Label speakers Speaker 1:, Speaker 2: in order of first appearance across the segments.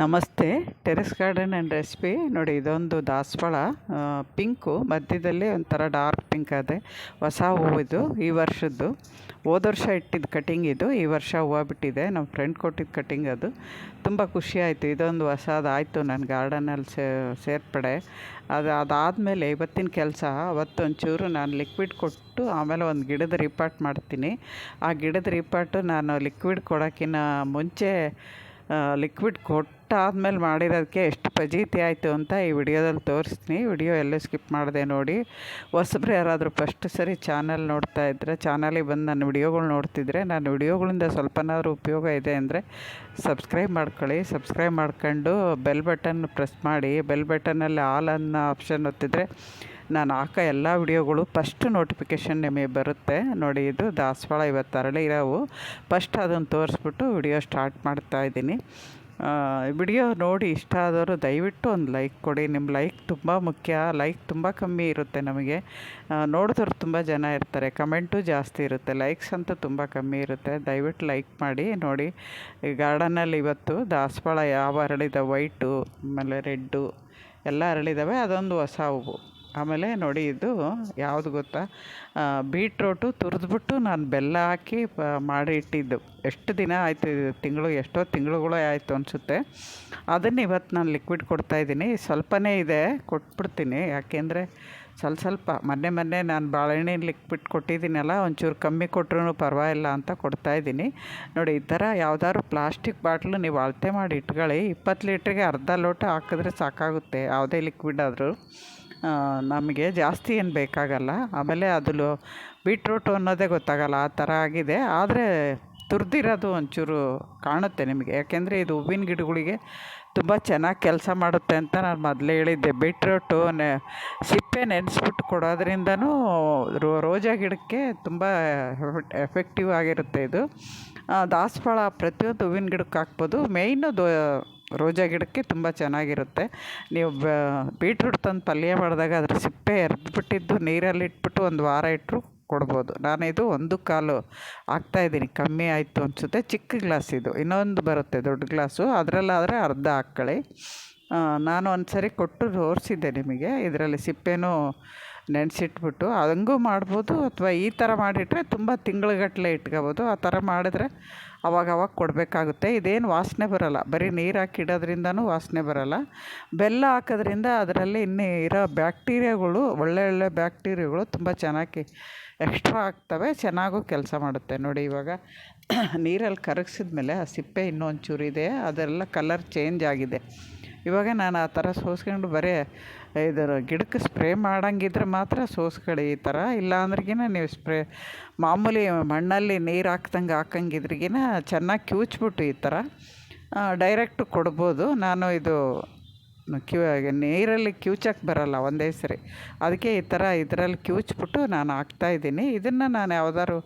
Speaker 1: ನಮಸ್ತೆ. Terrace garden and recipe. ನೋಡಿ, ಇದೊಂದು ದಾಸವಾಳ ಪಿಂಕು. ಮಧ್ಯದಲ್ಲಿ ಒಂಥರ ಡಾರ್ಕ್ ಪಿಂಕ್ ಅದೇ. ಹೊಸ ಹೂವಿದು, ಈ ವರ್ಷದ್ದು. ಹೋದ ವರ್ಷ ಇಟ್ಟಿದ್ದ ಕಟಿಂಗ್ ಇದು, ಈ ವರ್ಷ ಹೂವು ಬಿಟ್ಟಿದೆ. ನಮ್ಮ ಫ್ರೆಂಡ್ ಕೊಟ್ಟಿದ್ದ ಕಟಿಂಗ್ ಅದು. ತುಂಬ ಖುಷಿ ಆಯಿತು. ಇದೊಂದು ಹೊಸದಾಯಿತು ನನ್ನ ಗಾರ್ಡನಲ್ಲಿ ಸೇರ್ಪಡೆ. ಅದು ಅದಾದಮೇಲೆ ಇವತ್ತಿನ ಕೆಲಸ ಅವತ್ತು ಒಂಚೂರು ನಾನು ಲಿಕ್ವಿಡ್ ಕೊಟ್ಟು ಆಮೇಲೆ ಒಂದು ಗಿಡದ ರಿಪಾರ್ಟ್ ಮಾಡ್ತೀನಿ. ಆ ಗಿಡದ ರಿಪಾರ್ಟು ನಾನು ಲಿಕ್ವಿಡ್ ಕೊಡೋಕ್ಕಿಂತ ಮುಂಚೆ ಲಿಕ್ವಿಡ್ ಕೊಟ್ಟಾದ್ಮೇಲೆ ಮಾಡಿರೋದಕ್ಕೆ ಎಷ್ಟು ಪ್ರಜೀತಿ ಆಯಿತು ಅಂತ ಈ ವಿಡಿಯೋದಲ್ಲಿ ತೋರಿಸ್ತೀನಿ. ವಿಡಿಯೋ ಎಲ್ಲೂ ಸ್ಕಿಪ್ ಮಾಡಿದೆ ನೋಡಿ. ಹೊಸಬ್ರು ಯಾರಾದರೂ ಫಸ್ಟ್ ಸರಿ ಚಾನಲ್ ನೋಡ್ತಾ ಇದ್ದರೆ ಚಾನಲಿಗೆ ಬಂದು ನನ್ನ ವಿಡಿಯೋಗಳು ನೋಡ್ತಿದ್ರೆ, ನಾನು ವಿಡಿಯೋಗಳಿಂದ ಸ್ವಲ್ಪನಾದರೂ ಉಪಯೋಗ ಇದೆ ಅಂದರೆ ಸಬ್ಸ್ಕ್ರೈಬ್ ಮಾಡ್ಕೊಳ್ಳಿ. ಸಬ್ಸ್ಕ್ರೈಬ್ ಮಾಡ್ಕೊಂಡು ಬೆಲ್ ಬಟನ್ ಪ್ರೆಸ್ ಮಾಡಿ. ಬೆಲ್ ಬಟನಲ್ಲಿ ಆಲ್ ಅನ್ನೋ ಆಪ್ಷನ್ ಒತ್ತಿದ್ರೆ ನಾನು ಹಾಕೋ ಎಲ್ಲ ವಿಡಿಯೋಗಳು ಫಸ್ಟ್ ನೋಟಿಫಿಕೇಷನ್ ನಿಮಗೆ ಬರುತ್ತೆ. ನೋಡಿ, ಇದು ದಾಸವಾಳ ಇವತ್ತು ಅರಳಿ ಇರೋವು. ಫಸ್ಟ್ ಅದನ್ನು ತೋರಿಸ್ಬಿಟ್ಟು ವಿಡಿಯೋ ಸ್ಟಾರ್ಟ್ ಮಾಡ್ತಾ ಇದ್ದೀನಿ. ವಿಡಿಯೋ ನೋಡಿ ಇಷ್ಟ ಆದವರು ದಯವಿಟ್ಟು ಒಂದು ಲೈಕ್ ಕೊಡಿ. ನಿಮ್ಮ ಲೈಕ್ ತುಂಬ ಮುಖ್ಯ. ಲೈಕ್ ತುಂಬ ಕಮ್ಮಿ ಇರುತ್ತೆ ನಮಗೆ. ನೋಡಿದವ್ರು ತುಂಬ ಜನ ಇರ್ತಾರೆ. ಕಮೆಂಟು ಜಾಸ್ತಿ ಇರುತ್ತೆ. ಲೈಕ್ಸ್ ಅಂತೂ ತುಂಬ ಕಮ್ಮಿ ಇರುತ್ತೆ. ದಯವಿಟ್ಟು ಲೈಕ್ ಮಾಡಿ. ನೋಡಿ ಗಾರ್ಡನಲ್ಲಿ ಇವತ್ತು ದಾಸವಾಳ ಯಾವ ಅರಳಿದ? ವೈಟು ಆಮೇಲೆ ರೆಡ್ಡು ಎಲ್ಲ ಅರಳಿದ್ದಾವೆ ಅದೊಂದು ಹೊಸ ಹೂವು. ಆಮೇಲೆ ನೋಡಿ ಇದು ಯಾವುದು ಗೊತ್ತಾ? ಬೀಟ್ರೋಟು ತುರಿದ್ಬಿಟ್ಟು ನಾನು ಬೆಲ್ಲ ಹಾಕಿ ಮಾಡಿ ಇಟ್ಟಿದ್ದು. ಎಷ್ಟು ದಿನ ಆಯಿತು, ತಿಂಗಳು, ಎಷ್ಟೋ ತಿಂಗಳುಗಳೇ ಆಯಿತು ಅನಿಸುತ್ತೆ. ಅದನ್ನು ಇವತ್ತು ನಾನು ಲಿಕ್ವಿಡ್ ಕೊಡ್ತಾಯಿದ್ದೀನಿ ಸ್ವಲ್ಪನೇ ಇದೆ, ಕೊಟ್ಬಿಡ್ತೀನಿ. ಯಾಕೆಂದರೆ ಸ್ವಲ್ಪ ಸ್ವಲ್ಪ, ಮೊನ್ನೆ ಮೊನ್ನೆ ನಾನು ಬಾಳೆಹಣ್ಣಿನ ಲಿಕ್ವಿಡ್ ಕೊಟ್ಟಿದ್ದೀನಲ್ಲ, ಒಂಚೂರು ಕಮ್ಮಿ ಕೊಟ್ಟರು ಪರವಾಗಿಲ್ಲ ಅಂತ ಕೊಡ್ತಾಯಿದ್ದೀನಿ ನೋಡಿ, ಈ ಥರ ಯಾವ್ದಾದ್ರು ಪ್ಲಾಸ್ಟಿಕ್ ಬಾಟ್ಲು ನೀವು ಅಳತೆ ಮಾಡಿ ಇಟ್ಕೊಳ್ಳಿ. ಇಪ್ಪತ್ತು ಲೀಟ್ರಿಗೆ ಅರ್ಧ ಲೋಟ ಹಾಕಿದ್ರೆ ಸಾಕಾಗುತ್ತೆ, ಯಾವುದೇ ಲಿಕ್ವಿಡ್ ಆದರೂ. ನಮಗೆ ಜಾಸ್ತಿ ಏನು ಬೇಕಾಗಲ್ಲ. ಆಮೇಲೆ ಅದು ಬೀಟ್ರೂಟು ಅನ್ನೋದೇ ಗೊತ್ತಾಗಲ್ಲ, ಆ ಥರ ಆಗಿದೆ. ಆದರೆ ತುರಿದಿರೋದು ಒಂಚೂರು ಕಾಣುತ್ತೆ ನಿಮಗೆ. ಯಾಕೆಂದರೆ ಇದು ಹೂವಿನ ಗಿಡಗಳಿಗೆ ತುಂಬ ಚೆನ್ನಾಗಿ ಕೆಲಸ ಮಾಡುತ್ತೆ ಅಂತ ನಾನು ಮೊದಲೇ ಹೇಳಿದ್ದೆ. ಬೀಟ್ರೂಟು ನೆ, ಸಿಪ್ಪೆ ನೆನೆಸ್ಬಿಟ್ಟು ಕೊಡೋದ್ರಿಂದನೂ ರೋಜಾ ಗಿಡಕ್ಕೆ ತುಂಬ ಎಫೆಕ್ಟಿವ್ ಆಗಿರುತ್ತೆ ಇದು. ದಾಸವಾಳ ಪ್ರತಿಯೊಂದು ಹೂವಿನ ಗಿಡಕ್ಕೆ ಹಾಕ್ಬೋದು. ಮೇಯ್ನು ದೋ ರೋಜಾ ಗಿಡಕ್ಕೆ ತುಂಬ ಚೆನ್ನಾಗಿರುತ್ತೆ. ನೀವು ಬೀಟ್ರೂಟ್ ತಂದು ಪಲ್ಯ ಮಾಡಿದಾಗ ಅದ್ರ ಸಿಪ್ಪೆ ಎರೆದ್ಬಿಟ್ಟಿದ್ದು ನೀರಲ್ಲಿ ಇಟ್ಬಿಟ್ಟು ಒಂದು ವಾರ ಇಟ್ಟರು ಕೊಡ್ಬೋದು. ನಾನು ಇದು ಒಂದು ಕಾಲು ಹಾಕ್ತಾಯಿದ್ದೀನಿ ಕಮ್ಮಿ ಆಯಿತು ಅನಿಸುತ್ತೆ. ಚಿಕ್ಕ ಗ್ಲಾಸ್ ಇದು. ಇನ್ನೊಂದು ಬರುತ್ತೆ, ದೊಡ್ಡ ಗ್ಲಾಸು. ಅದರಲ್ಲಾದರೆ ಅರ್ಧ ಹಾಕ್ಕೊಳ್ಳಿ. ನಾನು ಒಂದು ಸರಿ ಕೊಟ್ಟು ತೋರಿಸಿದ್ದೆ ನಿಮಗೆ. ಇದರಲ್ಲಿ ಸಿಪ್ಪೆನೂ ನೆನೆಸಿಟ್ಬಿಟ್ಟು ಹಂಗೂ ಮಾಡ್ಬೋದು ಅಥವಾ ಈ ಥರ ಮಾಡಿಟ್ರೆ ತುಂಬ ತಿಂಗಳುಗಟ್ಟಲೆ ಇಟ್ಕೋಬೋದು. ಆ ಥರ ಮಾಡಿದ್ರೆ ಅವಾಗ ಅವಾಗ ಕೊಡಬೇಕಾಗುತ್ತೆ. ಇದೇನು ವಾಸನೆ ಬರೋಲ್ಲ. ಬರೀ ನೀರು ಹಾಕಿ ಇಡೋದ್ರಿಂದನೂ ವಾಸನೆ ಬರೋಲ್ಲ. ಬೆಲ್ಲ ಹಾಕೋದ್ರಿಂದ ಅದರಲ್ಲಿ ಇನ್ನೂ ಇರೋ ಬ್ಯಾಕ್ಟೀರಿಯಾಗಳು, ಒಳ್ಳೆ ಒಳ್ಳೆ ಬ್ಯಾಕ್ಟೀರಿಯಾಗಳು ತುಂಬ ಚೆನ್ನಾಗಿ ಎಕ್ಸ್ಟ್ರಾ ಆಗ್ತವೆ. ಚೆನ್ನಾಗೂ ಕೆಲಸ ಮಾಡುತ್ತೆ. ನೋಡಿ ಇವಾಗ ನೀರಲ್ಲಿ ಕರಗಿಸಿದ ಮೇಲೆ ಆ ಸಿಪ್ಪೆ ಇನ್ನೊಂಚೂರು ಇದೆ. ಅದೆಲ್ಲ ಕಲರ್ ಚೇಂಜ್ ಆಗಿದೆ. ಇವಾಗ ನಾನು ಆ ಥರ ಸೋಸ್ಕೊಂಡು ಬರೀ ಇದರ ಗಿಡಕ್ಕೆ ಸ್ಪ್ರೇ ಮಾಡಂಗಿದ್ರೆ ಮಾತ್ರ ಸೋಸ್ಕೊಳ್ಳಿ ಈ ಥರ. ಇಲ್ಲ ಅಂದ್ರಗಿನ ನೀವು ಸ್ಪ್ರೇ ಮಾಮೂಲಿ ಮಣ್ಣಲ್ಲಿ ನೀರು ಹಾಕ್ದಂಗೆ ಹಾಕಂಗಿದ್ರಿಗಿನ ಚೆನ್ನಾಗಿ ಕಿವುಚ್ಬಿಟ್ಟು ಈ ಥರ ಡೈರೆಕ್ಟ್ ಕೊಡ್ಬೋದು. ನಾನು ಇದು ಕ್ಯೂ ನೀರಲ್ಲಿ ಕಿವುಚಕ್ಕೆ ಬರೋಲ್ಲ, ಒಂದೇ ಸರಿ. ಅದಕ್ಕೆ ಈ ಥರ ಇದರಲ್ಲಿ ಕ್ಯೂಚ್ಬಿಟ್ಟು ನಾನು ಹಾಕ್ತಾಯಿದ್ದೀನಿ ಇದನ್ನು ನಾನು ಯಾವ್ದಾದ್ರು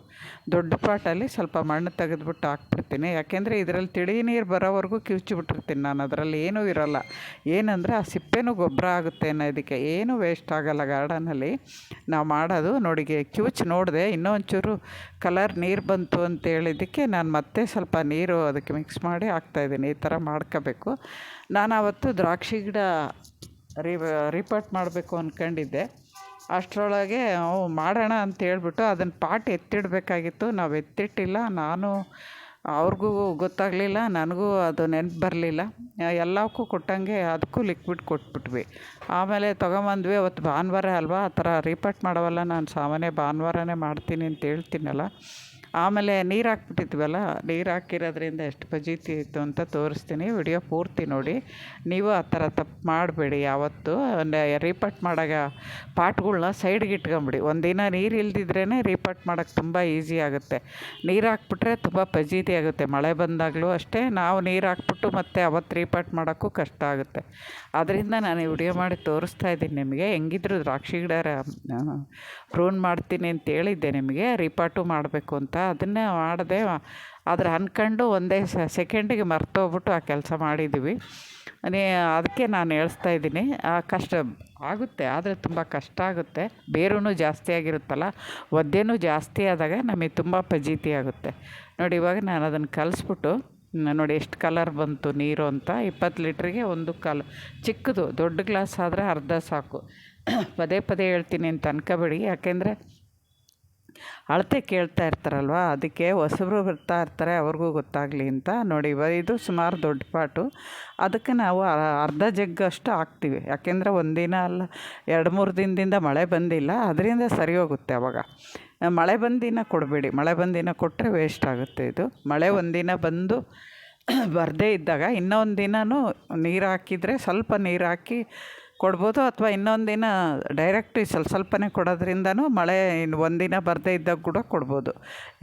Speaker 1: ದೊಡ್ಡ ಪಾಟಲ್ಲಿ ಸ್ವಲ್ಪ ಮಣ್ಣು ತೆಗೆದುಬಿಟ್ಟು ಹಾಕ್ಬಿಡ್ತೀನಿ. ಯಾಕೆಂದರೆ ಇದರಲ್ಲಿ ತಿಳಿ ನೀರು ಬರೋವರೆಗೂ ಕಿವುಚಿಬಿಟ್ಟಿರ್ತೀನಿ ನಾನು. ಅದರಲ್ಲಿ ಏನೂ ಇರೋಲ್ಲ. ಏನಂದರೆ ಆ ಸಿಪ್ಪೆನೂ ಗೊಬ್ಬರ ಆಗುತ್ತೆ ಅನ್ನೋದಕ್ಕೆ ಏನೂ ವೇಸ್ಟ್ ಆಗೋಲ್ಲ ಗಾರ್ಡನಲ್ಲಿ ನಾವು ಮಾಡೋದು ನೋಡಿಗೆ ಕಿವುಚ್ ನೋಡಿದೆ ಇನ್ನೊಂಚೂರು ಕಲರ್ ನೀರು ಬಂತು ಅಂತ ಹೇಳಿದ್ದಕ್ಕೆ ನಾನು ಮತ್ತೆ ಸ್ವಲ್ಪ ನೀರು ಅದಕ್ಕೆ ಮಿಕ್ಸ್ ಮಾಡಿ ಹಾಕ್ತಾಯಿದ್ದೀನಿ ಈ ಥರ ಮಾಡ್ಕೋಬೇಕು. ನಾನು ಆವತ್ತು ದ್ರಾಕ್ಷಿ ಗಿಡ ರಿಪೋರ್ಟ್ ಮಾಡಬೇಕು ಅಂದ್ಕೊಂಡಿದ್ದೆ ಅಷ್ಟರೊಳಗೆ ಮಾಡೋಣ ಅಂತ ಹೇಳ್ಬಿಟ್ಟು ಅದನ್ನು ಪಾಟ್ ಎತ್ತಿಡಬೇಕಾಗಿತ್ತು. ನಾವು ಎತ್ತಿಟ್ಟಿಲ್ಲ. ನಾನು ಅವ್ರಿಗೂ ಗೊತ್ತಾಗಲಿಲ್ಲ. ನನಗೂ ಅದು ನೆನಪು ಬರಲಿಲ್ಲ. ಎಲ್ಲಕ್ಕೂ ಕೊಟ್ಟಂಗೆ ಅದಕ್ಕೂ ಲಿಕ್ವಿಡ್ ಕೊಟ್ಬಿಟ್ವಿ. ಆಮೇಲೆ ತೊಗೊಂಬಂದ್ವಿ. ಅವತ್ತು ಭಾನುವಾರ ಅಲ್ವಾ? ಆ ಥರ ರಿಪೋರ್ಟ್ ಮಾಡೋವಲ್ಲ. ನಾನು ಸಾಮಾನ್ಯ ಭಾನುವಾರನೇ ಮಾಡ್ತೀನಿ ಅಂತ ಹೇಳ್ತೀನಲ್ಲ. ಆಮೇಲೆ ನೀರು ಹಾಕ್ಬಿಟ್ಟಿದ್ವಲ್ಲ, ನೀರು ಹಾಕಿರೋದ್ರಿಂದ ಎಷ್ಟು ಫಜೀತಿ ಇತ್ತು ಅಂತ ತೋರಿಸ್ತೀನಿ. ವಿಡಿಯೋ ಪೂರ್ತಿ ನೋಡಿ. ನೀವು ಆ ಥರ ತಪ್ಪು ಮಾಡಬೇಡಿ ಯಾವತ್ತು. ರೀಪಟ್ ಮಾಡಾಗ ಪಾಟ್ಗಳನ್ನ ಸೈಡ್ಗೆ ಇಟ್ಕೊಂಬಿಡಿ. ಒಂದಿನ ನೀರು ಇಲ್ದಿದ್ರೇ ರೀಪಟ್ ಮಾಡೋಕ್ಕೆ ತುಂಬ ಈಸಿ ಆಗುತ್ತೆ. ನೀರು ಹಾಕ್ಬಿಟ್ರೆ ತುಂಬ ಫಜೀತಿ ಆಗುತ್ತೆ. ಮಳೆ ಬಂದಾಗಲೂ ಅಷ್ಟೇ ನಾವು ನೀರು ಹಾಕ್ಬಿಟ್ಟು ಮತ್ತೆ ಅವತ್ತು ರೀಪಟ್ ಮಾಡೋಕ್ಕೂ ಕಷ್ಟ ಆಗುತ್ತೆ. ಅದರಿಂದ ನಾನು ವಿಡಿಯೋ ಮಾಡಿ ತೋರಿಸ್ತಾ ಇದ್ದೀನಿ ನಿಮಗೆ. ಹೆಂಗಿದ್ರು ದ್ರಾಕ್ಷಿ ಗಿಡ ಪ್ರೂನ್ ಮಾಡ್ತೀನಿ ಅಂತ ಹೇಳಿದ್ದೆ ನಿಮಗೆ, ರಿಪಾಟು ಮಾಡಬೇಕು ಅಂತ. ಅದನ್ನೇ ಮಾಡಿದೆ, ಆದರೆ ಅಂದ್ಕೊಂಡು ಒಂದೇ ಸೆಕೆಂಡಿಗೆ ಮರ್ತೋಗ್ಬಿಟ್ಟು ಆ ಕೆಲಸ ಮಾಡಿದ್ದೀವಿ ಅದಕ್ಕೆ ನಾನು ಹೇಳ್ತಾ ಇದ್ದೀನಿ ಕಷ್ಟ ಆಗುತ್ತೆ, ಆದರೆ ತುಂಬ ಕಷ್ಟ ಆಗುತ್ತೆ. ಬೇರೂ ಜಾಸ್ತಿ ಆಗಿರುತ್ತಲ್ಲ, ಒದ್ದೆನೂ ಜಾಸ್ತಿ ಆದಾಗ ನಮಗೆ ತುಂಬ ಪಜೀತಿ ಆಗುತ್ತೆ. ನೋಡಿ, ಇವಾಗ ನಾನು ಅದನ್ನು ಕಲಿಸ್ಬಿಟ್ಟು, ನೋಡಿ ಎಷ್ಟು ಕಲರ್ ಬಂತು, ನೀರು ಅಂತ. ಇಪ್ಪತ್ತು ಲೀಟ್ರಿಗೆ ಒಂದು ಕಲ್ ಚಿಕ್ಕದು, ದೊಡ್ಡ ಗ್ಲಾಸ್ ಆದರೆ ಅರ್ಧ ಸಾಕು. ಪದೇ ಪದೇ ಹೇಳ್ತೀನಿ ಅಂತ ಅನ್ಕೋಬೇಡಿ. ಯಾಕೆಂದರೆ ಅಳತೆ ಕೇಳ್ತಾ ಇರ್ತಾರಲ್ವ, ಅದಕ್ಕೆ ಹೊಸಬ್ರು ಬರ್ತಾ ಇರ್ತಾರೆ, ಅವ್ರಿಗೂ ಗೊತ್ತಾಗಲಿ ಅಂತ. ನೋಡಿ ಇದು ಸುಮಾರು ದೊಡ್ಡ ಪಾಟು. ಅದಕ್ಕೆ ನಾವು ಅರ್ಧ ಜಗ್ಗಷ್ಟು ಹಾಕ್ತೀವಿ. ಯಾಕೆಂದರೆ ಒಂದಿನ ಅಲ್ಲ, ಎರಡು ಮೂರು ದಿನದಿಂದ ಮಳೆ ಬಂದಿಲ್ಲ, ಅದರಿಂದ ಸರಿ ಹೋಗುತ್ತೆ ಅವಾಗ. ಮಳೆ ಬಂದಿನ ಕೊಡಬೇಡಿ. ಮಳೆ ಬಂದಿನ ಕೊಟ್ಟರೆ ವೇಸ್ಟ್ ಆಗುತ್ತೆ ಇದು. ಮಳೆ ಒಂದಿನ ಬಂದು ಬರದೇ ಇದ್ದಾಗ ಇನ್ನೊಂದು ದಿನವೂ ನೀರು ಹಾಕಿದರೆ ಸ್ವಲ್ಪ ನೀರು ಹಾಕಿ ಕೊಡ್ಬೋದು ಅಥವಾ ಇನ್ನೊಂದಿನ ದಿನ ಡೈರೆಕ್ಟ್ ಸ್ವಲ್ಪ ಸ್ವಲ್ಪನೇ ಕೊಡೋದ್ರಿಂದನೂ ಮಳೆ ಇನ್ನು ಒಂದಿನ ಬರದೇ ಇದ್ದಾಗ ಕೂಡ ಕೊಡ್ಬೋದು.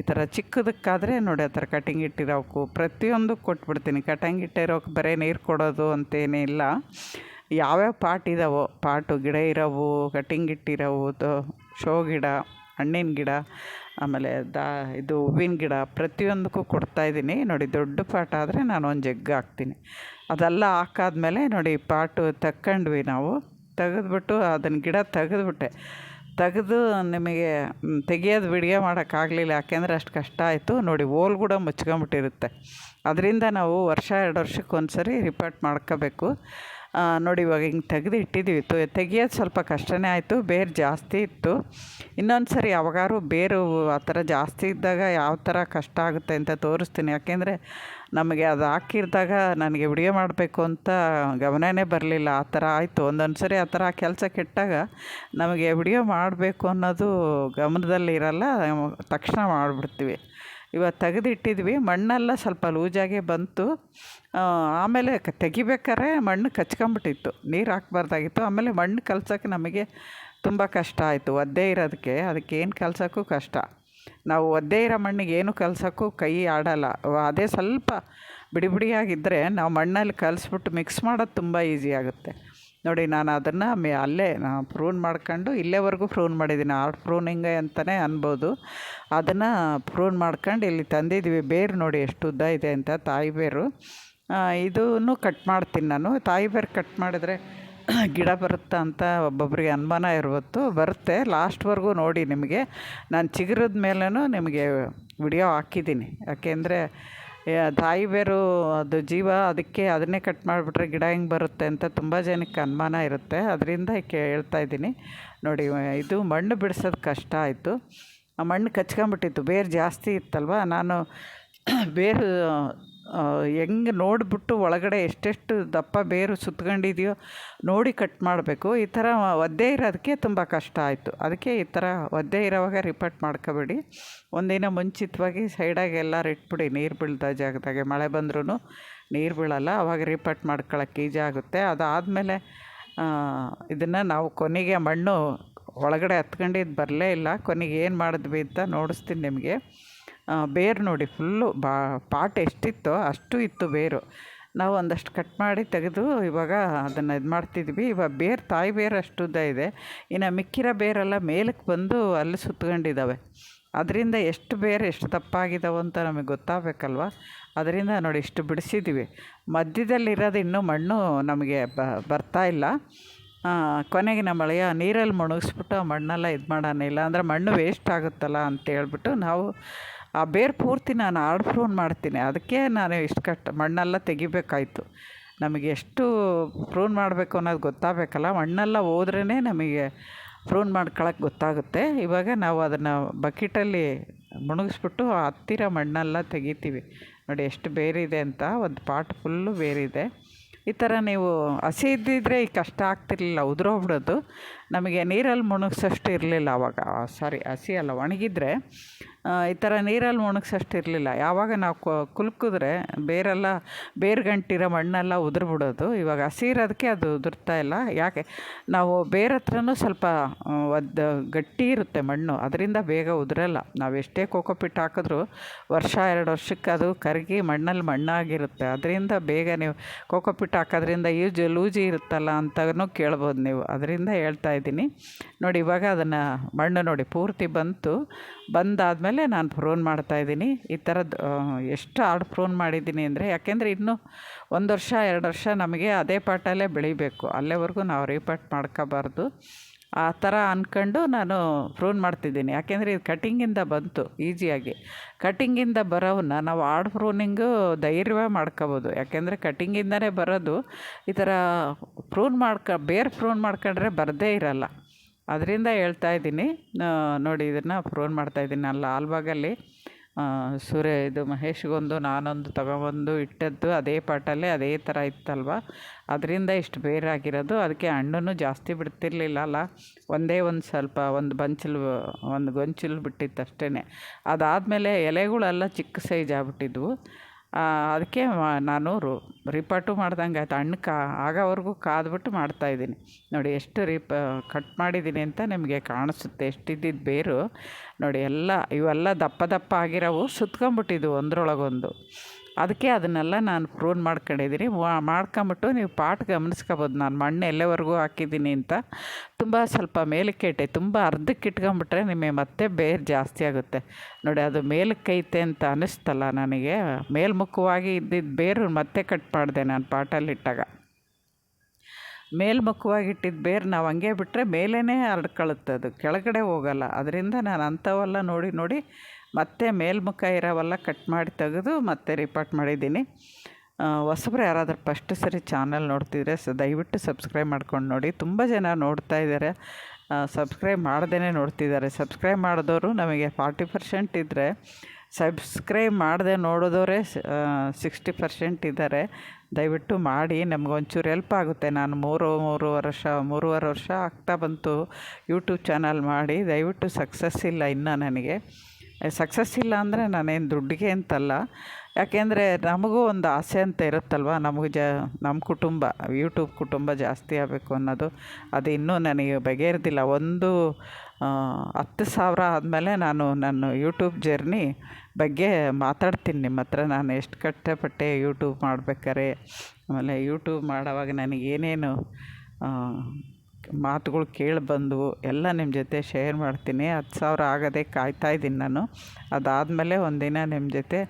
Speaker 1: ಈ ಥರ ಚಿಕ್ಕದಕ್ಕಾದರೆ ನೋಡಿ ಆ ಥರ ಕಟಿಂಗ್ ಇಟ್ಟಿರೋಕು. ಪ್ರತಿಯೊಂದು ಕೊಟ್ಬಿಡ್ತೀನಿ. ಕಟಿಂಗ್ ಇಟ್ಟಿರೋಕೆ ಬರೀ ನೀರು ಕೊಡೋದು ಅಂತೇನಿಲ್ಲ ಯಾವ್ಯಾವ ಪಾಟ್ ಇದಾವೋ, ಪಾಟು ಗಿಡ ಇರೋವು ಕಟಿಂಗ್ ಇಟ್ಟಿರೋವು ಶೋ ಗಿಡ, ಹಣ್ಣಿನ ಗಿಡ, ಆಮೇಲೆ ದಾ ಇದು ಹೂವಿನ ಗಿಡ ಪ್ರತಿಯೊಂದಕ್ಕೂ ಕೊಡ್ತಾಯಿದ್ದೀನಿ ನೋಡಿ ದೊಡ್ಡ ಪಾಟ್ ಆದರೆ ನಾನು ಒಂದು ಜಗ್ ಹಾಕ್ತೀನಿ. ಅದೆಲ್ಲ ಹಾಕಾದ್ಮೇಲೆ ನೋಡಿ ಪಾಟು ತಕ್ಕೊಂಡ್ವಿ ನಾವು. ತೆಗೆದ್ಬಿಟ್ಟು ಅದನ್ನ ಗಿಡ ತೆಗೆದ್ಬಿಟ್ಟೆ. ತೆಗೆದು ನಿಮಗೆ ತೆಗಿಯೋದು ಬಿಡಿಗೆ ಮಾಡೋಕ್ಕಾಗಲಿಲ್ಲ ಯಾಕೆಂದರೆ ಅಷ್ಟು ಕಷ್ಟ ಆಯಿತು. ನೋಡಿ ಓಲ್ ಕೂಡ ಮುಚ್ಕೊಂಬಿಟ್ಟಿರುತ್ತೆ. ಅದರಿಂದ ನಾವು ವರ್ಷ, ಎರಡು ವರ್ಷಕ್ಕೆ ಒಂದು ಸರಿ ರಿಪೋರ್ಟ್ ಮಾಡ್ಕೋಬೇಕು. ನೋಡಿ ಇವಾಗ ಹಿಂಗೆ ತೆಗೆದು ಇಟ್ಟಿದ್ದೀವಿ. ತು, ತೆಗಿಯೋದು ಸ್ವಲ್ಪ ಕಷ್ಟನೇ ಆಯಿತು, ಬೇರು ಜಾಸ್ತಿ ಇತ್ತು. ಇನ್ನೊಂದು ಸರಿ ಯಾವಾಗಾರು ಬೇರು ಆ ಥರ ಜಾಸ್ತಿ ಇದ್ದಾಗ ಯಾವ ಥರ ಕಷ್ಟ ಆಗುತ್ತೆ ಅಂತ ತೋರಿಸ್ತೀನಿ. ಯಾಕೆಂದರೆ ನಮಗೆ ಅದು ಹಾಕಿರ್ದಾಗ ನನಗೆ ವಿಡಿಯೋ ಮಾಡಬೇಕು ಅಂತ ಗಮನವೇ ಬರಲಿಲ್ಲ. ಆ ಥರ ಆಯಿತು. ಒಂದೊಂದು ಸರಿ ಆ ಥರ ಕೆಲಸ ಕೆಟ್ಟಾಗ ನಮಗೆ ವಿಡಿಯೋ ಮಾಡಬೇಕು ಅನ್ನೋದು ಗಮನದಲ್ಲಿ ಇರಲ್ಲ ತಕ್ಷಣ ಮಾಡಿಬಿಡ್ತೀವಿ. ಇವಾಗ ತೆಗೆದಿಟ್ಟಿದ್ವಿ. ಮಣ್ಣೆಲ್ಲ ಸ್ವಲ್ಪ ಲೂಜಾಗೆ ಬಂತು. ಆಮೇಲೆ ತೆಗಿಬೇಕಾದ್ರೆ ಮಣ್ಣು ಕಚ್ಕೊಂಬಿಟ್ಟಿತ್ತು. ನೀರು ಹಾಕ್ಬಾರ್ದಾಗಿತ್ತು. ಆಮೇಲೆ ಮಣ್ಣು ಕಲ್ಸೋಕ್ಕೆ ನಮಗೆ ತುಂಬ ಕಷ್ಟ ಆಯಿತು. ಒದ್ದೆ ಇರೋದಕ್ಕೆ. ಅದಕ್ಕೆ ಏನು ಕಲ್ಸೋಕ್ಕೂ ಕಷ್ಟ. ನಾವು ಒದ್ದೆ ಇರೋ ಮಣ್ಣಿಗೆ ಏನು ಕಲ್ಸೋಕ್ಕೂ ಕೈ ಆಡಲ್ಲ. ಅದೇ ಸ್ವಲ್ಪ ಬಿಡಿ ಬಿಡಿಯಾಗಿದ್ದರೆ ನಾವು ಮಣ್ಣಲ್ಲಿ ಕಲಿಸ್ಬಿಟ್ಟು ಮಿಕ್ಸ್ ಮಾಡೋದು ತುಂಬ ಈಸಿ ಆಗುತ್ತೆ. ನೋಡಿ, ನಾನು ಅದನ್ನು ಮೇ ಅಲ್ಲೇ ಪ್ರೂನ್ ಮಾಡ್ಕೊಂಡು ಇಲ್ಲೇವರೆಗೂ ಪ್ರೂನ್ ಮಾಡಿದ್ದೀನಿ. ಆರ್ಟ್ ಪ್ರೂನಿಂಗ್ ಅಂತಲೇ ಅನ್ಬೋದು. ಅದನ್ನು ಪ್ರೂನ್ ಮಾಡ್ಕೊಂಡು ಇಲ್ಲಿ ತಂದಿದ್ದೀವಿ ಬೇರು ನೋಡಿ ಎಷ್ಟು ಉದ್ದ ಇದೆ ಅಂತ, ತಾಯಿ ಬೇರು. ಇದೂ ಕಟ್ ಮಾಡ್ತೀನಿ ನಾನು. ತಾಯಿ ಬೇರು ಕಟ್ ಮಾಡಿದ್ರೆ ಗಿಡ ಬರುತ್ತಾ ಅಂತ ಒಬ್ಬೊಬ್ಬರಿಗೆ ಅನುಮಾನ ಇರುವತ್ತು. ಬರುತ್ತೆ. ಲಾಸ್ಟ್ವರೆಗೂ ನೋಡಿ ನಿಮಗೆ. ನಾನು ಚಿಗುರದ ಮೇಲೂ ನಿಮಗೆ ವಿಡಿಯೋ ಹಾಕಿದ್ದೀನಿ. ಯಾಕೆಂದರೆ ತಾಯಿ ಬೇರು, ಅದು ಜೀವ, ಅದಕ್ಕೆ ಅದನ್ನೇ ಕಟ್ ಮಾಡಿಬಿಟ್ರೆ ಗಿಡ ಹೆಂಗೆ ಬರುತ್ತೆ ಅಂತ ತುಂಬ ಜನಕ್ಕೆ ಅನುಮಾನ ಇರುತ್ತೆ. ಅದರಿಂದ ಹೇಳ್ತಾ ಇದ್ದೀನಿ. ನೋಡಿ, ಇದು ಮಣ್ಣು ಬಿಡಿಸೋದು ಕಷ್ಟ ಆಯಿತು. ಆ ಮಣ್ಣು ಕಚ್ಕೊಂಬಿಟ್ಟಿತ್ತು ಬೇರು ಜಾಸ್ತಿ ಇತ್ತಲ್ವ? ನಾನು ಬೇರು ಹೆಂಗೆ ನೋಡಿಬಿಟ್ಟು ಒಳಗಡೆ ಎಷ್ಟೆಷ್ಟು ದಪ್ಪ ಬೇರು ಸುತ್ಕೊಂಡಿದೆಯೋ ನೋಡಿ ಕಟ್ ಮಾಡಬೇಕು. ಈ ಥರ ಒದ್ದೆ ಇರೋದಕ್ಕೆ ತುಂಬ ಕಷ್ಟ ಆಯಿತು. ಅದಕ್ಕೆ ಈ ಥರ ಒದ್ದೆ ಇರೋವಾಗ ರಿಪೋರ್ಟ್ ಮಾಡ್ಕೋಬೇಡಿ. ಒಂದಿನ ಮುಂಚಿತವಾಗಿ ಸೈಡಾಗಿ ಎಲ್ಲರೂ ಇಟ್ಬಿಡಿ. ನೀರು ಬೀಳ್ದ ಜಾಗದಾಗೆ ಮಳೆ ಬಂದ್ರೂ ನೀರು ಬೀಳಲ್ಲ. ಅವಾಗ ರಿಪೋರ್ಟ್ ಮಾಡ್ಕೊಳಕ್ಕೆ ಈಜಾಗುತ್ತೆ ಅದಾದಮೇಲೆ ಇದನ್ನು ನಾವು ಕೊನೆಗೆ ಮಣ್ಣು ಒಳಗಡೆ ಹತ್ಕೊಂಡಿದ್ದು ಬರಲೇ ಇಲ್ಲ. ಕೊನೆಗೆ ಏನು ಮಾಡಿದ್ವಿ ಅಂತ ನೋಡಿಸ್ತೀನಿ ನಿಮಗೆ. ಬೇರು ನೋಡಿ ಫುಲ್ಲು ಬಾ, ಪಾಟ್ ಎಷ್ಟಿತ್ತೋ ಅಷ್ಟು ಇತ್ತು ಬೇರು. ನಾವು ಒಂದಷ್ಟು ಕಟ್ ಮಾಡಿ ತೆಗೆದು ಇವಾಗ ಅದನ್ನು ಇದು ಮಾಡ್ತಿದ್ವಿ. ಇವಾಗ ಬೇರು, ತಾಯಿ ಬೇರು ಅಷ್ಟು ಇದೆ. ಇನ್ನು ಮಿಕ್ಕಿರೋ ಬೇರೆಲ್ಲ ಮೇಲಕ್ಕೆ ಬಂದು ಅಲ್ಲಿ ಸುತ್ಕೊಂಡಿದ್ದಾವೆ ಅದರಿಂದ ಎಷ್ಟು ಬೇರೆ, ಎಷ್ಟು ತಪ್ಪಾಗಿದ್ದಾವೆ ಅಂತ ನಮಗೆ ಗೊತ್ತಾಗಬೇಕಲ್ವ? ಅದರಿಂದ ನೋಡಿ ಇಷ್ಟು ಬಿಡಿಸಿದ್ದೀವಿ ಮಧ್ಯದಲ್ಲಿರೋದು ಇನ್ನೂ ಮಣ್ಣು ನಮಗೆ ಬ, ಬರ್ತಾ ಇಲ್ಲ. ಕೊನೆಗೆ ನಮ್ಮ ಅಳಿಯ ನೀರಲ್ಲಿ ಮುಳುಗಿಸ್ಬಿಟ್ಟು ಮಣ್ಣೆಲ್ಲ ಇದು ಮಾಡೋಣ ಇಲ್ಲ. ಅಂದರೆ ಮಣ್ಣು ವೇಸ್ಟ್ ಆಗುತ್ತಲ್ಲ ಅಂತ ಹೇಳ್ಬಿಟ್ಟು ನಾವು ಆ ಬೇರು ಪೂರ್ತಿ ನಾನು ಆರ್ಡ್ ಫ್ರೂನ್ ಮಾಡ್ತೀನಿ. ಅದಕ್ಕೆ ನಾನು ಇಷ್ಟು ಕಷ್ಟ ಮಣ್ಣೆಲ್ಲ ತೆಗಿಬೇಕಾಯಿತು. ನಮಗೆ ಎಷ್ಟು ಪ್ರೂನ್ ಮಾಡಬೇಕು ಅನ್ನೋದು ಗೊತ್ತಾಗಬೇಕಲ್ಲ? ಮಣ್ಣೆಲ್ಲ ಹೋದ್ರೇ ನಮಗೆ ಪ್ರೂನ್ ಮಾಡ್ಕೊಳಕ್ಕೆ ಗೊತ್ತಾಗುತ್ತೆ. ಇವಾಗ ನಾವು ಅದನ್ನು ಬಕೆಟಲ್ಲಿ ಮುಣಗಿಸ್ಬಿಟ್ಟು ಹತ್ತಿರ ಮಣ್ಣೆಲ್ಲ ತೆಗಿತೀವಿ. ನೋಡಿ ಎಷ್ಟು ಬೇರಿದೆ ಅಂತ. ಒಂದು ಪಾಟ್ ಫುಲ್ಲು ಬೇರಿದೆ. ಈ ಥರ ನೀವು ಹಸಿ ಇದ್ದಿದ್ರೆ ಈ ಕಷ್ಟ ಆಗ್ತಿರ್ಲಿಲ್ಲ. ಉದುರೋಗ್ಬಿಡೋದು. ನಮಗೆ ನೀರಲ್ಲಿ ಮುಳುಗ್ಸೋಷ್ಟು ಇರಲಿಲ್ಲ ಆವಾಗ ಸಾರಿ ಹಸಿ ಅಲ್ಲ, ಒಣಗಿದ್ರೆ ಈ ಥರ ನೀರಲ್ಲಿ ಮುಳುಗ್ಸೋಷ್ಟು ಇರಲಿಲ್ಲ ಯಾವಾಗ ನಾವು ಕುಲುಕಿದ್ರೆ ಬೇರೆಲ್ಲ ಬೇರು ಗಂಟಿರೋ ಮಣ್ಣೆಲ್ಲ ಉದುರ್ಬಿಡೋದು. ಇವಾಗ ಹಸಿ ಇರೋದಕ್ಕೆ ಅದು ಉದುರ್ತಾ ಇಲ್ಲ. ಯಾಕೆ, ನಾವು ಬೇರೆ ಹತ್ರನೂ ಸ್ವಲ್ಪ ಒದ್ದು, ಗಟ್ಟಿ ಇರುತ್ತೆ ಮಣ್ಣು. ಅದರಿಂದ ಬೇಗ ಉದುರಲ್ಲ. ನಾವು ಎಷ್ಟೇ ಕೋಕೋಪಿಟ್ ಹಾಕಿದ್ರೂ ವರ್ಷ, ಎರಡು ವರ್ಷಕ್ಕೆ ಅದು ಕರಗಿ ಮಣ್ಣಲ್ಲಿ ಮಣ್ಣಾಗಿರುತ್ತೆ. ಅದರಿಂದ ಬೇಗ ನೀವು ಕೋಕೋಪಿಟ್ ಹಾಕೋದ್ರಿಂದ ಯೂಜ್ ಲೂಜಿ ಇರುತ್ತಲ್ಲ ಅಂತಲೂ ಕೇಳ್ಬೋದು ನೀವು. ಅದರಿಂದ ಹೇಳ್ತಾ ಇದ್ದೀನಿ. ನೋಡಿ, ಇವಾಗ ಅದನ್ನು ಮಣ್ಣು ನೋಡಿ ಪೂರ್ತಿ ಬಂತು. ಬಂದಾದಮೇಲೆ ನಾನು ಫ್ರೋನ್ ಮಾಡ್ತಾ ಇದ್ದೀನಿ. ಈ ಥರದ್ದು ಎಷ್ಟು ಆರ್ಡ್ ಫ್ರೋನ್ ಮಾಡಿದ್ದೀನಿ ಅಂದರೆ, ಯಾಕೆಂದರೆ ಇನ್ನೂ ಒಂದು ವರ್ಷ, ಎರಡು ವರ್ಷ ನಮಗೆ ಅದೇ ಪಾಟಲ್ಲೇ ಬೆಳಿಬೇಕು. ಅಲ್ಲೇವರೆಗೂ ನಾವು ರೀಪಾಟ್ ಮಾಡ್ಕೋಬಾರ್ದು. ಆ ಥರ ಅಂದ್ಕೊಂಡು ನಾನು ಪ್ರೂನ್ ಮಾಡ್ತಿದ್ದೀನಿ. ಯಾಕೆಂದರೆ ಇದು ಕಟಿಂಗಿಂದ ಬಂತು ಈಸಿಯಾಗಿ ಕಟಿಂಗಿಂದ ಬರೋವನ್ನ ನಾವು ಆಡ್ ಪ್ರೂನಿಂಗು ಧೈರ್ಯವಾಗಿ ಮಾಡ್ಕೋಬೋದು. ಯಾಕೆಂದರೆ ಕಟಿಂಗಿಂದನೇ ಬರೋದು, ಈ ಥರ ಪ್ರೂನ್ ಮಾಡ್ಕ ಬೇರೆ ಪ್ರೂನ್ ಮಾಡ್ಕೊಂಡ್ರೆ ಬರದೇ ಇರಲ್ಲ. ಅದರಿಂದ ಹೇಳ್ತಾ ಇದ್ದೀನಿ ನೋಡಿ ಇದನ್ನು ಪ್ರೂನ್ ಮಾಡ್ತಾಯಿದ್ದೀನಿ ಅಲ್ಲ ಲಾಲ್ಬಾಗಲ್ಲಿ ಸೂರ್ಯ ಇದು ಮಹೇಶ್ಗೊಂದು ನಾನೊಂದು ತಗೊಬಂದು ಇಟ್ಟದ್ದು, ಅದೇ ಪಾಟಲ್ಲೇ ಅದೇ ಥರ ಇತ್ತಲ್ವ? ಅದರಿಂದ ಇಷ್ಟು ಬೇರಾಗಿರೋದು, ಅದಕ್ಕೆ ಹಣ್ಣನ್ನು ಜಾಸ್ತಿ ಬಿಡ್ತಿರ್ಲಿಲ್ಲ ಅಲ್ಲ ಒಂದೇ ಒಂದು ಸ್ವಲ್ಪ ಒಂದು ಬಂಚಲು, ಒಂದು ಗೊಂಚಲು ಬಿಟ್ಟಿತ್ತು ಅಷ್ಟೇ ಅದಾದಮೇಲೆ ಎಲೆಗಳೆಲ್ಲ ಚಿಕ್ಕ ಸೈಜ್ ಆಗ್ಬಿಟ್ಟಿದ್ವು. ಅದಕ್ಕೆ ನಾನು ರು ರಿಪಟು ಮಾಡ್ದಂಗೆ ಆಯ್ತು. ಹಣ್ಣು ಕಾ, ಆಗೋವರೆಗೂ ಕಾದ್ಬಿಟ್ಟು ಮಾಡ್ತಾಯಿದ್ದೀನಿ ನೋಡಿ, ಎಷ್ಟು ರಿಪ, ಕಟ್ ಮಾಡಿದ್ದೀನಿ ಅಂತ ನಿಮಗೆ ಕಾಣಿಸುತ್ತೆ. ಎಷ್ಟಿದ್ದಿದ್ದು ಬೇರು. ನೋಡಿ, ಎಲ್ಲ, ಇವೆಲ್ಲ ದಪ್ಪ ದಪ್ಪ ಆಗಿರೋವು ಸುತ್ಕೊಂಬಿಟ್ಟಿದ್ವು ಒಂದ್ರೊಳಗೊಂದು. ಅದಕ್ಕೆ ಅದನ್ನೆಲ್ಲ ನಾನು ಪ್ರೂನ್ ಮಾಡ್ಕೊಂಡಿದ್ದೀನಿ. ಮಾಡ್ಕೊಂಬಿಟ್ಟು ನೀವು ಪಾಟ್ ಗಮನಿಸ್ಕೋಬೋದು. ನಾನು ಮಣ್ಣು ಎಲ್ಲೆವರೆಗೂ ಹಾಕಿದ್ದೀನಿ ಅಂತ. ತುಂಬ ಸ್ವಲ್ಪ ಮೇಲಕ್ಕೆ ಇಟ್ಟೆ ತುಂಬ ಅರ್ಧಕ್ಕೆ ಇಟ್ಕೊಂಬಿಟ್ರೆ ನಿಮಗೆ ಮತ್ತೆ ಬೇರು ಜಾಸ್ತಿ ಆಗುತ್ತೆ. ನೋಡಿ, ಅದು ಮೇಲಕ್ಕೈತೆ ಅಂತ ಅನ್ನಿಸ್ತಲ್ಲ ನನಗೆ. ಮೇಲ್ಮುಖವಾಗಿ ಇದ್ದಿದ್ದ ಬೇರು ಮತ್ತೆ ಕಟ್ ಮಾಡಿದೆ ನಾನು ಪಾಟಲ್ಲಿಟ್ಟಾಗ ಮೇಲ್ಮುಖವಾಗಿ ಇಟ್ಟಿದ್ದು ಬೇರು ನಾವು ಹಂಗೆ ಬಿಟ್ಟರೆ ಮೇಲೇ ಹರಡ್ಕೊಳ್ಳುತ್ತೆ ಅದು. ಕೆಳಗಡೆ ಹೋಗಲ್ಲ. ಅದರಿಂದ ನಾನು ಅಂಥವೆಲ್ಲ ನೋಡಿ ನೋಡಿ ಮತ್ತೆ ಮೇಲ್ಮುಖ ಇರೋವೆಲ್ಲ ಕಟ್ ಮಾಡಿ ತೆಗೆದು ಮತ್ತೆ ರಿಪಾರ್ಟ್ ಮಾಡಿದ್ದೀನಿ. ಹೊಸಬ್ರು ಯಾರಾದರೂ ಫಸ್ಟ್ ಸರಿ ಚಾನಲ್ ನೋಡ್ತಿದ್ರೆ ಸ, ದಯವಿಟ್ಟು ಸಬ್ಸ್ಕ್ರೈಬ್ ಮಾಡ್ಕೊಂಡು ನೋಡಿ. ತುಂಬ ಜನ ನೋಡ್ತಾ ಇದ್ದಾರೆ ಸಬ್ಸ್ಕ್ರೈಬ್ ಮಾಡ್ದೇ ನೋಡ್ತಿದ್ದಾರೆ ಸಬ್ಸ್ಕ್ರೈಬ್ ಮಾಡಿದವರು ನಮಗೆ ಫಾರ್ಟಿ ಪರ್ಸೆಂಟ್ ಇದ್ದರೆ ಸಬ್ಸ್ಕ್ರೈಬ್ ಮಾಡದೆ ನೋಡಿದವರೇ ಸಿಕ್ಸ್ಟಿ ಪರ್ಸೆಂಟ್ ಇದ್ದಾರೆ ದಯವಿಟ್ಟು ಮಾಡಿ ನಮಗೊಂಚೂರು ಹೆಲ್ಪ್ ಆಗುತ್ತೆ. ನಾನು ಮೂರು ಮೂರು ವರ್ಷ, ಮೂರುವರೆ ವರ್ಷ ಆಗ್ತಾ ಬಂತು ಯೂಟ್ಯೂಬ್ ಚಾನಲ್ ಮಾಡಿ. ದಯವಿಟ್ಟು ಸಕ್ಸಸ್ ಇಲ್ಲ ಇನ್ನೂ ನನಗೆ. ಸಕ್ಸಸ್ ಇಲ್ಲ ಅಂದರೆ ನಾನೇನು ದುಡ್ಡಿಗೆ ಅಂತಲ್ಲ. ಯಾಕೆಂದರೆ ನಮಗೂ ಒಂದು ಆಸೆ ಅಂತ ಇರುತ್ತಲ್ವ? ನಮಗೆ ಜ ನಮ್ಮ ಕುಟುಂಬ ಯೂಟ್ಯೂಬ್ ಕುಟುಂಬ ಜಾಸ್ತಿ ಆಗಬೇಕು ಅನ್ನೋದು. ಅದು ಇನ್ನೂ ನನಗೆ ಬಗೆಹರಿದಿಲ್ಲ. ಒಂದು ಹತ್ತು ಸಾವಿರ ಆದಮೇಲೆ ನಾನು ನನ್ನ ಯೂಟ್ಯೂಬ್ ಜರ್ನಿ ಬಗ್ಗೆ ಮಾತಾಡ್ತೀನಿ. ನಿಮ್ಮ ಹತ್ರ ನಾನು ಎಷ್ಟು ಕಷ್ಟಪಟ್ಟೆ ಯೂಟ್ಯೂಬ್ ಮಾಡ್ಬೇಕಾರೆ ಆಮೇಲೆ ಯೂಟ್ಯೂಬ್ ಮಾಡೋವಾಗ ನನಗೇನೇನು ಮಾತುಗಳು ಕೇಳಿ ಬಂದವು ಎಲ್ಲ ನಿಮ್ಮ ಜೊತೆ ಶೇರ್ ಮಾಡ್ತೀನಿ. ಹತ್ತು ಸಾವಿರ ಆಗೋದೇ ಕಾಯ್ತಾಯಿದ್ದೀನಿ ನಾನು. ಅದಾದಮೇಲೆ ಒಂದಿನ ನಿಮ್ಮ ಜೊತೆ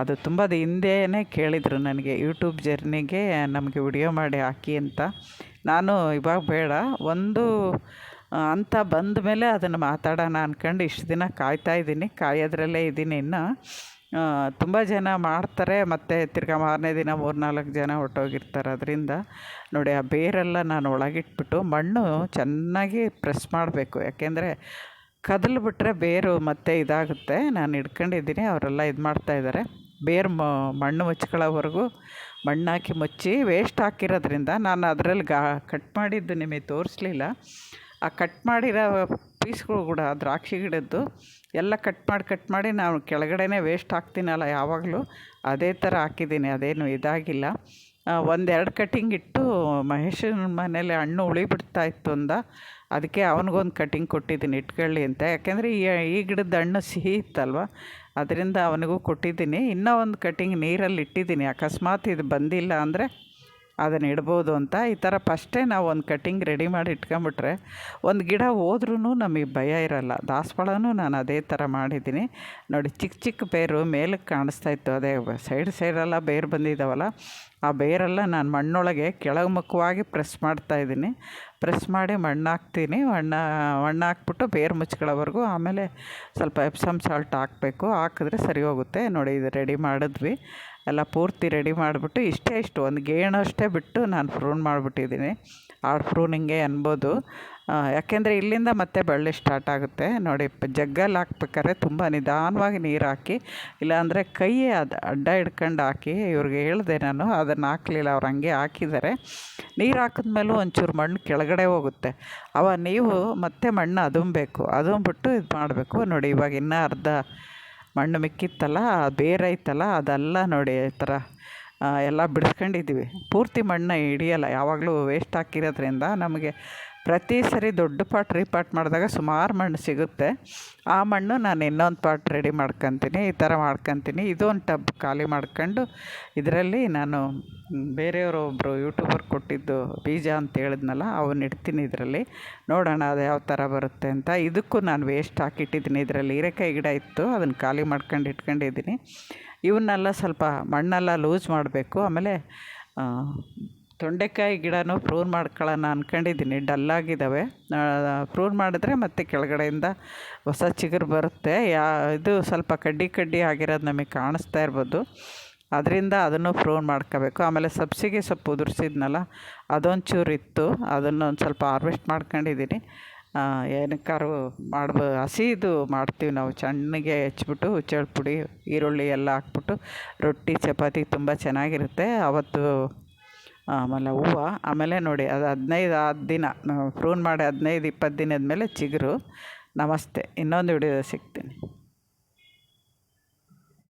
Speaker 1: ಅದು ತುಂಬ ಹಿಂದೆಯೇ ಕೇಳಿದರು ನನಗೆ ಯೂಟ್ಯೂಬ್ ಜರ್ನಿಗೆ ನಮಗೆ ವಿಡಿಯೋ ಮಾಡಿ ಹಾಕಿ ಅಂತ. ನಾನು ಇವಾಗ ಬೇಡ, ಒಂದು ಅಂತ ಬಂದ ಮೇಲೆ ಅದನ್ನು ಮಾತಾಡೋಣ ಅಂದ್ಕೊಂಡು ಇಷ್ಟು ದಿನ ಕಾಯ್ತಾಯಿದ್ದೀನಿ ಕಾಯೋದ್ರಲ್ಲೇ ಇದ್ದೀನಿ ಇನ್ನು. ತುಂಬ ಜನ ಮಾಡ್ತಾರೆ, ಮತ್ತು ತಿರ್ಗಾ ಮಾರನೇ ದಿನ ಮೂರು ನಾಲ್ಕು ಜನ ಹೊರ್ಟೋಗಿರ್ತಾರೆ. ಅದರಿಂದ ನೋಡಿ, ಆ ಬೇರೆಲ್ಲ ನಾನು ಒಳಗಿಟ್ಬಿಟ್ಟು ಮಣ್ಣು ಚೆನ್ನಾಗಿ ಪ್ರೆಸ್ ಮಾಡಬೇಕು. ಯಾಕೆಂದರೆ ಕದಲ್ಬಿಟ್ರೆ ಬೇರು ಮತ್ತೆ ಇದಾಗುತ್ತೆ. ನಾನು ಹಿಡ್ಕೊಂಡಿದ್ದೀನಿ, ಅವರೆಲ್ಲ ಇದು ಮಾಡ್ತಾಯಿದ್ದಾರೆ ಬೇರು ಮಣ್ಣು ಮುಚ್ಕೊಳ್ಳೋವರೆಗೂ ಮಣ್ಣು ಹಾಕಿ ಮುಚ್ಚಿ ವೇಸ್ಟ್ ಹಾಕಿರೋದ್ರಿಂದ ನಾನು ಅದರಲ್ಲಿ ಗಾ ಕಟ್ ಮಾಡಿದ್ದು ನಿಮಗೆ ತೋರಿಸ್ಲಿಲ್ಲ. ಆ ಕಟ್ ಮಾಡಿರೋ ಪೀಸ್ಗಳು ಕೂಡ, ದ್ರಾಕ್ಷಿ ಗಿಡದ್ದು ಎಲ್ಲ ಕಟ್ ಮಾಡಿ ಕಟ್ ಮಾಡಿ ನಾನು ಕೆಳಗಡೆನೇ ವೇಸ್ಟ್ ಹಾಕ್ತೀನಲ್ಲ ಯಾವಾಗಲೂ. ಅದೇ ಥರ ಹಾಕಿದ್ದೀನಿ, ಅದೇನು ಇದಾಗಿಲ್ಲ. ಒಂದೆರಡು ಕಟ್ಟಿಂಗ್ ಇಟ್ಟು ಮಹೇಶನ ಮನೇಲಿ ಹಣ್ಣು ಉಳಿಬಿಡ್ತಾ ಇತ್ತು ಅಂದ. ಅದಕ್ಕೆ ಅವನಿಗೊಂದು ಕಟ್ಟಿಂಗ್ ಕೊಟ್ಟಿದ್ದೀನಿ, ಇಟ್ಕೊಳ್ಳಿ ಅಂತ. ಯಾಕೆಂದರೆ ಈ ಈ ಗಿಡದ ಹಣ್ಣು ಸಿಹಿ ಇತ್ತಲ್ವ? ಅದರಿಂದ ಅವನಿಗೂ ಕೊಟ್ಟಿದ್ದೀನಿ. ಇನ್ನೂ ಒಂದು ಕಟ್ಟಿಂಗ್ ನೀರಲ್ಲಿ ಇಟ್ಟಿದ್ದೀನಿ. ಅಕಸ್ಮಾತ್ ಇದು ಬಂದಿಲ್ಲ ಅಂದರೆ ಅದನ್ನು ಇಡ್ಬೋದು ಅಂತ ಈ ಥರ ಫಸ್ಟೇ ನಾವು ಒಂದು ಕಟ್ಟಿಂಗ್ ರೆಡಿ ಮಾಡಿ ಇಟ್ಕೊಂಬಿಟ್ರೆ ಒಂದು ಗಿಡ ಹೋದ್ರೂ ನಮಗೆ ಭಯ ಇರೋಲ್ಲ. ದಾಸವಾಳನೂ ನಾನು ಅದೇ ಥರ ಮಾಡಿದ್ದೀನಿ. ನೋಡಿ ಚಿಕ್ಕ ಚಿಕ್ಕ ಬೇರು ಮೇಲಕ್ಕೆ ಕಾಣಿಸ್ತಾ ಇತ್ತು. ಅದೇ ಸೈಡ್ ಸೈಡೆಲ್ಲ ಬೇರು ಬಂದಿದ್ದಾವಲ್ಲ ಆ ಬೇರೆಲ್ಲ ನಾನು ಮಣ್ಣೊಳಗೆ ಕೆಳಮುಖವಾಗಿ ಪ್ರೆಸ್ ಮಾಡ್ತಾಯಿದ್ದೀನಿ ಪ್ರೆಸ್ ಮಾಡಿ ಮಣ್ಣು ಹಾಕ್ತೀನಿ ಮಣ್ಣು ಮಣ್ಣು ಹಾಕ್ಬಿಟ್ಟು ಬೇರು ಮುಚ್ಕೊಳ್ಳೋವರೆಗೂ ಆಮೇಲೆ ಸ್ವಲ್ಪ ಎಪ್ಸಮ್ ಸಾಲ್ಟ್ ಹಾಕಬೇಕು. ಹಾಕಿದ್ರೆ ಸರಿ ಹೋಗುತ್ತೆ. ನೋಡಿ ಇದು ರೆಡಿ ಮಾಡಿದ್ವಿ. ಎಲ್ಲ ಪೂರ್ತಿ ರೆಡಿ ಮಾಡಿಬಿಟ್ಟು ಇಷ್ಟೇ ಇಷ್ಟು. ಒಂದು ಗೇಣು ಅಷ್ಟೇ ಬಿಟ್ಟು ನಾನು ಫ್ರೂನ್ ಮಾಡಿಬಿಟ್ಟಿದ್ದೀನಿ. ಆ ಫ್ರೂನಿಂಗೆ ಅನ್ಬೋದು. ಯಾಕೆಂದರೆ ಇಲ್ಲಿಂದ ಮತ್ತೆ ಬಳ್ಳಿ ಸ್ಟಾರ್ಟ್ ಆಗುತ್ತೆ. ನೋಡಿ, ಜಗ್ಗಲ್ಲಿ ಹಾಕ್ಬೇಕಾದ್ರೆ ತುಂಬ ನಿಧಾನವಾಗಿ ನೀರು ಹಾಕಿ, ಇಲ್ಲಾಂದರೆ ಕೈ ಅದು ಅಡ್ಡ ಹಿಡ್ಕೊಂಡು ಹಾಕಿ, ಇವ್ರಿಗೆ ಹೇಳಿದೆ ನಾನು, ಅದನ್ನು ಹಾಕಲಿಲ್ಲ, ಅವ್ರು ಹಂಗೆ ಹಾಕಿದ್ದಾರೆ. ನೀರು ಹಾಕಿದ್ಮೇಲೂ ಒಂಚೂರು ಮಣ್ಣು ಕೆಳಗಡೆ ಹೋಗುತ್ತೆ. ಅವ ನೀವು ಮತ್ತೆ ಮಣ್ಣು ಅದುಂಬೇಕು ಅದುಂಬಿಟ್ಟು ಇದು ಮಾಡಬೇಕು. ನೋಡಿ, ಇವಾಗ ಇನ್ನೂ ಅರ್ಧ ಮಣ್ಣು ಮಿಕ್ಕಿತ್ತಲ್ಲ ಬೇರೈತಲ್ಲ ಅದೆಲ್ಲ ನೋಡಿ ಈ ಥರ ಎಲ್ಲ ಬಿಡಿಸ್ಕೊಂಡಿದ್ದೀವಿ. ಪೂರ್ತಿ ಮಣ್ಣು ಹಿಡಿಯಲ್ಲ, ಯಾವಾಗಲೂ ವೇಸ್ಟ್ ಹಾಕಿರೋದ್ರಿಂದ ನಮಗೆ ಪ್ರತಿ ಸರಿ ದೊಡ್ಡ ಪಾಟ್ ರೀಪಾಟ್ ಮಾಡಿದಾಗ ಸುಮಾರು ಮಣ್ಣು ಸಿಗುತ್ತೆ. ಆ ಮಣ್ಣು ನಾನು ಇನ್ನೊಂದು ಪಾಟ್ ರೆಡಿ ಮಾಡ್ಕೊತೀನಿ, ಈ ಥರ ಮಾಡ್ಕೊತೀನಿ. ಇದೊಂದು ಟಬ್ ಖಾಲಿ ಮಾಡ್ಕೊಂಡು ಇದರಲ್ಲಿ ನಾನು ಬೇರೆಯವರು ಒಬ್ಬರು ಯೂಟ್ಯೂಬರ್ ಕೊಟ್ಟಿದ್ದು ಬೀಜ ಅಂತ ಹೇಳಿದ್ನಲ್ಲ ಅವನ್ನ ಇಡ್ತೀನಿ ಇದರಲ್ಲಿ. ನೋಡೋಣ ಅದು ಯಾವ ಥರ ಬರುತ್ತೆ ಅಂತ. ಇದಕ್ಕೂ ನಾನು ವೇಸ್ಟ್ ಹಾಕಿಟ್ಟಿದ್ದೀನಿ ಇದರಲ್ಲಿ. ಹೀರೆಕಾಯಿ ಗಿಡ ಇತ್ತು ಅದನ್ನು ಖಾಲಿ ಮಾಡ್ಕೊಂಡು ಇಟ್ಕೊಂಡಿದ್ದೀನಿ. ಇವನ್ನೆಲ್ಲ ಸ್ವಲ್ಪ ಮಣ್ಣೆಲ್ಲ ಲೂಸ್ ಮಾಡಬೇಕು. ಆಮೇಲೆ ತೊಂಡೆಕಾಯಿ ಗಿಡನೂ ಪ್ರೂನ್ ಮಾಡ್ಕೊಳ್ಳೋಣ ಅಂದ್ಕೊಂಡಿದ್ದೀನಿ ಡಲ್ಲಾಗಿದ್ದಾವೆ. ಪ್ರೂನ್ ಮಾಡಿದ್ರೆ ಮತ್ತೆ ಕೆಳಗಡೆಯಿಂದ ಹೊಸ ಚಿಗುರು ಬರುತ್ತೆ. ಯಾ, ಇದು ಸ್ವಲ್ಪ ಕಡ್ಡಿ ಕಡ್ಡಿ ಆಗಿರೋದು ನಮಗೆ ಕಾಣಿಸ್ತಾ ಇರ್ಬೋದು. ಅದರಿಂದ ಅದನ್ನು ಪ್ರೂನ್ ಮಾಡ್ಕೋಬೇಕು. ಆಮೇಲೆ ಸಬ್ಸಿಗೆ ಸೊಪ್ಪು ಉದುರಿಸಿದ್ನಲ್ಲ, ಅದೊಂಚೂರು ಇತ್ತು. ಅದನ್ನು ಒಂದು ಸ್ವಲ್ಪ ಹಾರ್ವೆಸ್ಟ್ ಮಾಡ್ಕೊಂಡಿದ್ದೀನಿ. ಏನಕ್ಕಾದ್ರು ಮಾಡ್ಬೋ ಹಸಿದು ಮಾಡ್ತೀವಿ ನಾವು. ಸಣ್ಣಗೆ ಹೆಚ್ಚಿಬಿಟ್ಟು ಹುಚ್ಚೆಳ್ ಪುಡಿ ಈರುಳ್ಳಿ ಎಲ್ಲ ಹಾಕ್ಬಿಟ್ಟು ರೊಟ್ಟಿ, ಚಪಾತಿ ತುಂಬ ಚೆನ್ನಾಗಿರುತ್ತೆ. ಆವತ್ತು ಆಮೇಲೆ ಹೂವು, ಆಮೇಲೆ ನೋಡಿ, ಅದು ಹದಿನೈದು ಆದ ದಿನ ಪ್ರೂನ್ ಮಾಡಿ ಹದಿನೈದು, ಇಪ್ಪತ್ತು ದಿನದ ಮೇಲೆ ಚಿಗುರು. ನಮಸ್ತೆ, ಇನ್ನೊಂದು ವಿಡಿಯೋ ಸಿಗ್ತೀನಿ.